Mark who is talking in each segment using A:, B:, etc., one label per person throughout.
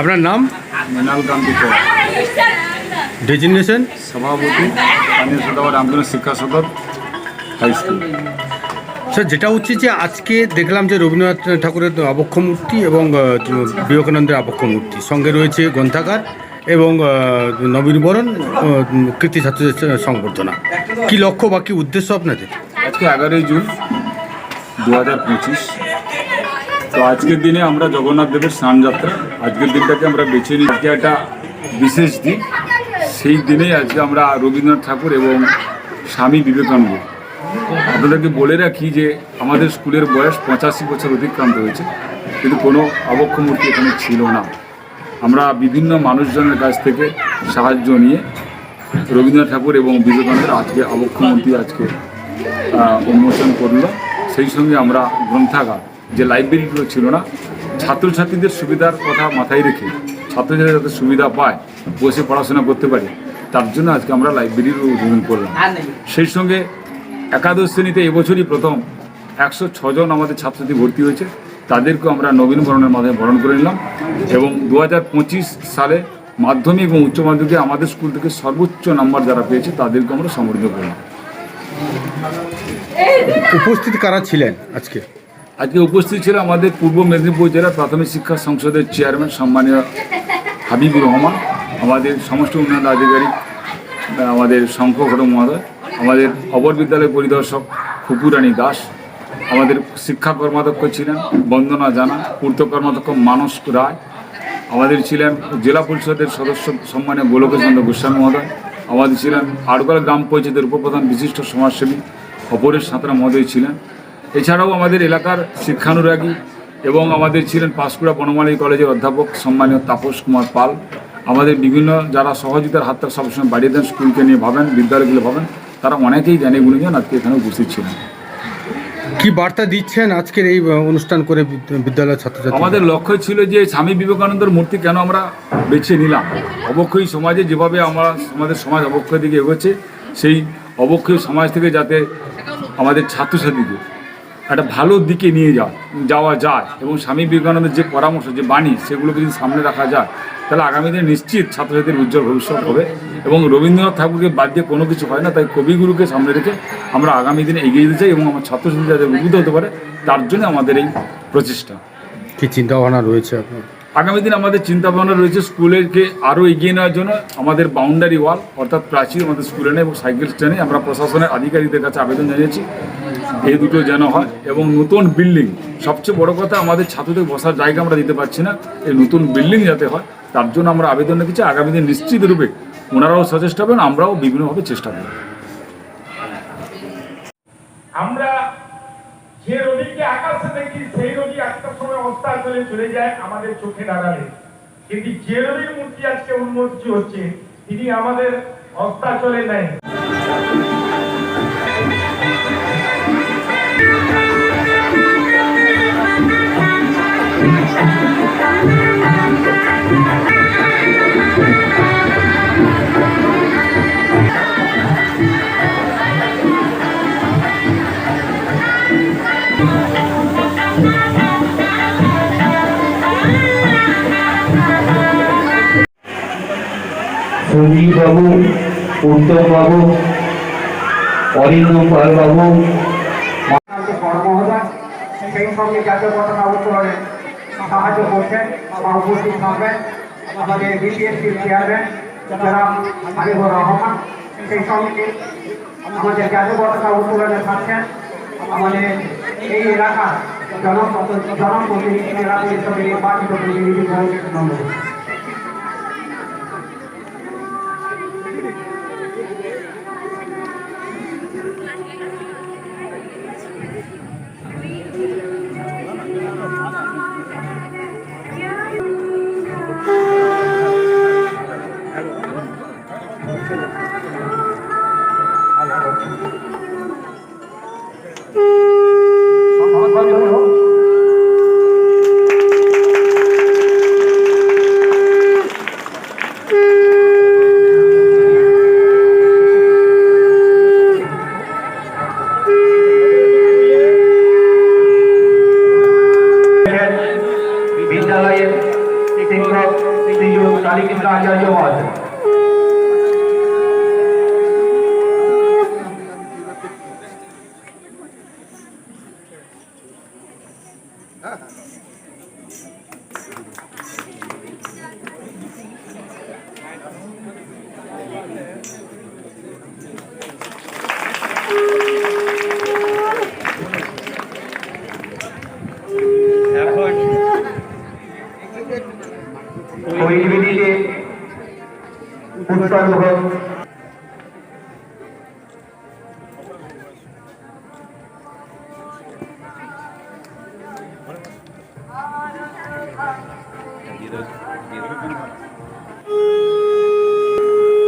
A: আপনার নাম?
B: মৃণাল কান্তি কর
A: ডেজিগনেশন
B: সভাপতি স্থানীয় রামপুর শিক্ষা সদর হাই স্কুল
A: স্যার যেটা হচ্ছে যে আজকে দেখলাম যে রবীন্দ্রনাথ ঠাকুরের আবক্ষ মূর্তি এবং বিবেকানন্দের আবক্ষ মূর্তি সঙ্গে রয়েছে গ্রন্থাগার এবং নবীনবরণ কৃতি ছাত্রদের সংবর্ধনা। কি লক্ষ্য বা কি উদ্দেশ্য আপনাদের?
B: আজকে এগারোই জুন দু হাজার পঁচিশ। তো আজকের দিনে আমরা জগন্নাথ দেবের স্নানযাত্রা আজকের দিনটাকে আমরা বেছে নিই। আজকে একটা বিশেষ দিন। সেই দিনেই আজকে আমরা রবীন্দ্রনাথ ঠাকুর এবং স্বামী বিবেকানন্দ। আপনাদেরকে বলে রাখি যে আমাদের স্কুলের বয়স পঁচাশি বছর অতিক্রান্ত হয়েছে, কিন্তু কোনো অবক্ষ মূর্তি এখানে ছিল না। আমরা বিভিন্ন মানুষজনের কাছ থেকে সাহায্য নিয়ে রবীন্দ্রনাথ ঠাকুর এবং বিবেকানন্দের আজকে অবক্ষ মূর্তি আজকে উন্মোচন করল সেই সঙ্গে আমরা গ্রন্থাগার, যে লাইব্রেরিগুলো ছিল না ছাত্রছাত্রীদের সুবিধার কথা মাথায় রেখে ছাত্রছাত্রীরা যাতে সুবিধা পায় বসে পড়াশোনা করতে পারে তার জন্য আজকে আমরা লাইব্রেরির উদ্বোধন করলাম। সেই সঙ্গে একাদশ শ্রেণীতে এবছরই প্রথম একশো ছজন আমাদের ছাত্রছাত্রী ভর্তি হয়েছে। তাদেরকে আমরা নবীন বরণের মাধ্যমে বরণ করে নিলাম এবং দু হাজার পঁচিশ সালে মাধ্যমিক এবং উচ্চ মাধ্যমিকে আমাদের স্কুল থেকে সর্বোচ্চ নাম্বার যারা পেয়েছে তাদেরকে আমরা সমৃদ্ধ করলাম।
A: উপস্থিত কারা ছিলেন আজকে?
B: আজকে উপস্থিত ছিল আমাদের পূর্ব মেদিনীপুর জেলা প্রাথমিক শিক্ষা সংসদের চেয়ারম্যান সম্মানীয় হাবিবুর রহমান, আমাদের সমষ্টি উন্নয়ন আধিকারিক, আমাদের শঙ্খ ঘটক মহোদয়, আমাদের অবর বিদ্যালয় পরিদর্শক ফুপুরানী দাস, আমাদের শিক্ষা কর্মাধ্যক্ষ ছিলেন বন্দনা জানা, পূর্ত কর্মাধ্যক্ষ মানস রায়, আমাদের ছিলেন জেলা পরিষদের সদস্য সম্মানীয় গোলকেশচন্দ্র গোস্বামী মহোদয়, আমাদের ছিলেন আড়গোলা গ্রাম পঞ্চায়েতের উপপ্রধান বিশিষ্ট সমাজসেবী অপরেশ সাঁতরা মহোদয় ছিলেন এছাড়াও আমাদের এলাকার শিক্ষানুরাগী এবং আমাদের ছিলেন পাঁশকুড়া বনমালী কলেজের অধ্যাপক সম্মানীয় তাপস কুমার পাল। আমাদের বিভিন্ন যারা সহযোগিতার হাতটা সবসময় বাড়িয়ে দেন স্কুলকে নিয়ে ভাবেন বিদ্যালয়গুলো ভাবেন তারা অনেকেই জ্ঞানী গুণীজন আজকে এখানে উপস্থিত ছিলেন।
A: কি বার্তা দিচ্ছেন আজকের এই অনুষ্ঠান করে বিদ- বিদ্যালয়ের ছাত্রছাত্রী
B: আমাদের লক্ষ্য ছিল যে স্বামী বিবেকানন্দের মূর্তি কেন আমরা বেছে নিলাম? অবক্ষয়ী সমাজে যেভাবে আমরা আমাদের সমাজ অবক্ষয় দিকে এগোচ্ছে সেই অবক্ষয়ী সমাজ থেকে যাতে আমাদের ছাত্রছাত্রীকে একটা ভালো দিকে নিয়ে যাওয়া যাওয়া যায়। এবং স্বামী বিবেকানন্দের যে পরামর্শ, যে বাণী, সেগুলোকে যদি সামনে রাখা যায়, তাহলে আগামী দিনে নিশ্চিত ছাত্রছাত্রীর উজ্জ্বল ভবিষ্যৎ হবে। এবং রবীন্দ্রনাথ ঠাকুরকে বাদ দিয়ে কোনো কিছু হয় না, তাই কবিগুরুকে সামনে রেখে আমরা আগামী দিনে এগিয়ে যেতে চাই এবং আমার ছাত্রছাত্রী যাতে উদ্বুদ্ধ হতে পারে, তার জন্য আমাদের এই প্রচেষ্টা।
A: কী চিন্তাভাবনা রয়েছে আপনার?
B: আগামী দিন আমাদের চিন্তা ভাবনা রয়েছে স্কুলেরকে আরও এগিয়ে নেওয়ার জন্য। আমাদের বাউন্ডারি ওয়াল অর্থাৎ প্রাচীর আমাদের স্কুলে নেই এবং সাইকেল স্ট্যান্ডে আমরা প্রশাসনের আধিকারিকদের কাছে আবেদন জানিয়েছি, এই দুটো যেন হয়। এবং নতুন বিল্ডিং সবচেয়ে বড় কথা, আমাদের ছাত্রদের বসার জায়গা আমরা দিতে পারছি না। এই নতুন বিল্ডিং যাতে হয়, তার জন্য আমরা আবেদন রেখেছি। আগামী দিন নিশ্চিত রূপে ওনারাও সচেষ্ট হবেন, আমরাও বিভিন্নভাবে চেষ্টা করব।
C: আমরা যে রবিকে আকাশে দেখি, সেই রবি একটা আসলে চলে চলে যায় আমাদের চোখে দাঁড়ালে কিন্তু যে রবির মূর্তি আজকে উন্মোচিত হচ্ছে, তিনি আমাদের অস্তা চলে নেয়
D: সঞ্জীব বাবু উত্তম বাবু অরিন্দম পাল বাবু
E: যে বড় মহোদয় সেই সঙ্গে জাতীয় পতাকা উত্তোলনে সাহায্য করছেন বা উপস্থিত থাকবেন আমাদের বিপিএসসির চেয়ারম্যান যারা হাবিবুর রহমান সেই সঙ্গে আমাদের জাতীয় পতাকা উত্তোলনে থাকছেন আমাদের এই এলাকার জন জনপ্রতিনিধি পরিষদের নির্বাচিত প্রতিনিধি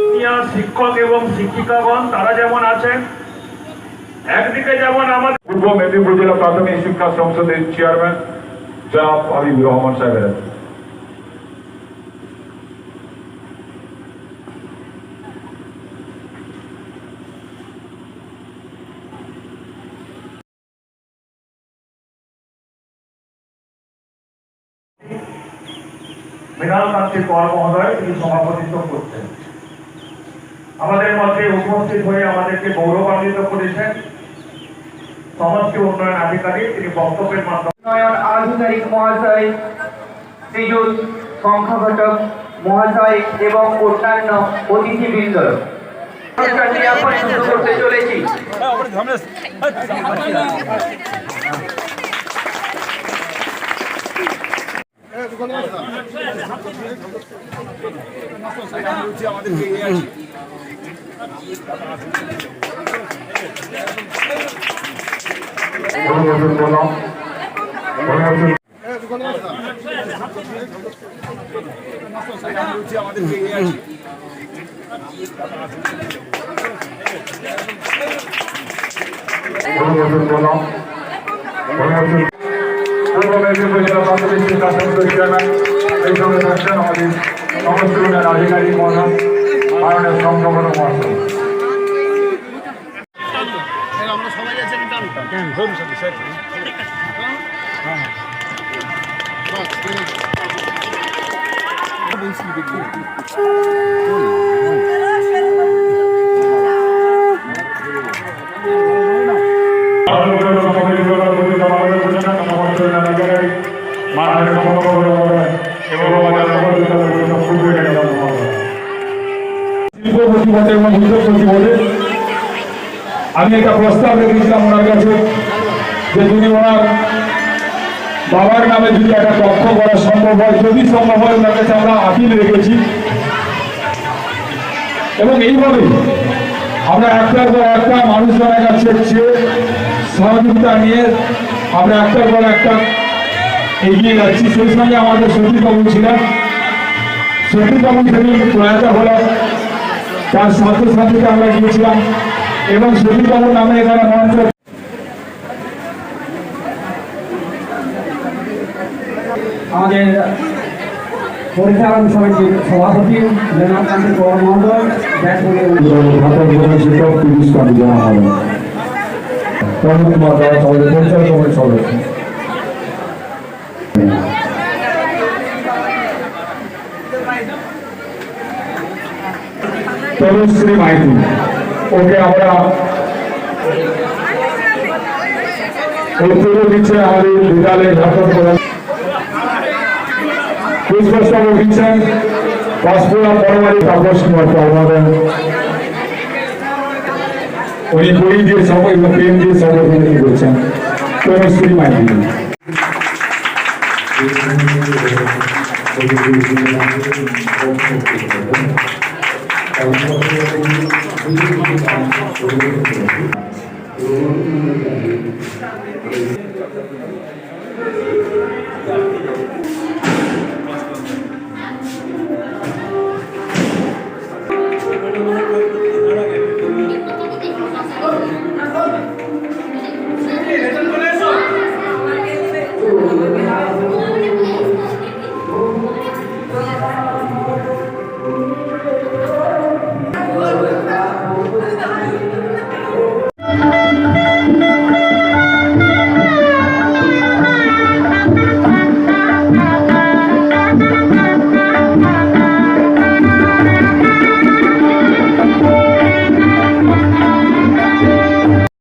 C: সিনিয়র শিক্ষক এবং শিক্ষিকাগণ, তারা যেমন আছেন, একদিকে যেমন আমাদের
B: পূর্ব মেদিনীপুর জেলা প্রাথমিক শিক্ষা সংসদের চেয়ারম্যান জনাব হাবিবুর রহমান সাহেবের
C: মৃণালকান্তি কর মহোদয়, তিনি সভাপতিত্ব করছেন। আমাদের মধ্যে উপস্থিত হয়ে আমাদেরকে গৌরবান্বিত করেছেন। সমষ্টি উন্নয়ন আধিকারিক, তিনি বক্তব্যের মাধ্যমে
E: উন্নয়ন আধিকারিক মহাশয়, শ্রীযুত মহাশয় এবং অন্যান্য অতিথিবৃন্দ। করতে চলেছি।
B: অনুমোদন করলাম অনুমোদন অনুমোদন করলাম অনুমোদন পূর্ব প্রাথমিক শিক্ষা সংসদের চেয়ারম্যান এই সঙ্গে থাকছেন আমাদের সমস্ত আধিকারিক মহাশয় মাননীয় সংখ্যাগত মহাশয় শিল্পপতি আমি একটা প্রস্তাব রেখেছিলাম ওনার কাছে, যে তিনি ওনার বাবার নামে যদি একটা তথ্য করা সম্ভব হয়, যদি সম্ভব হয় ওনার কাছে আমরা আপিল রেখেছি। এবং এইভাবে আমরা একটার পর একটা মানুষজনের কাছে চেয়ে সহযোগিতা নিয়ে আমরা একটার পর একটা এগিয়ে যাচ্ছি। সেই সঙ্গে আমাদের সতীবাবু ছিলেন। সতীবাবু সেদিন প্রয়াত হলো তার সাথে সাথে আমরা গিয়েছিলাম। এবং সতীবাবুর নামে এখানে মঞ্চ
E: আমাদের পরিচালন সমিতির সভাপতি
B: শিক্ষক তিরিশ হবে তরুণ কুমার সদস্য তরুশ্রী মাইতি ওকে, আমরা দিচ্ছে আমাদের বিদ্যালয়ে ঝাড়খণ্ড প্রধান পুষ্পস্তম্ভ দিচ্ছেন পাঁচপুরা পরমারি তাপস কুমার আমাদের উনি বই দিয়ে সব এবং প্রেম দিয়ে সর্বপ্রতিনিধি করছেন। Tanushree Maiti Thank you.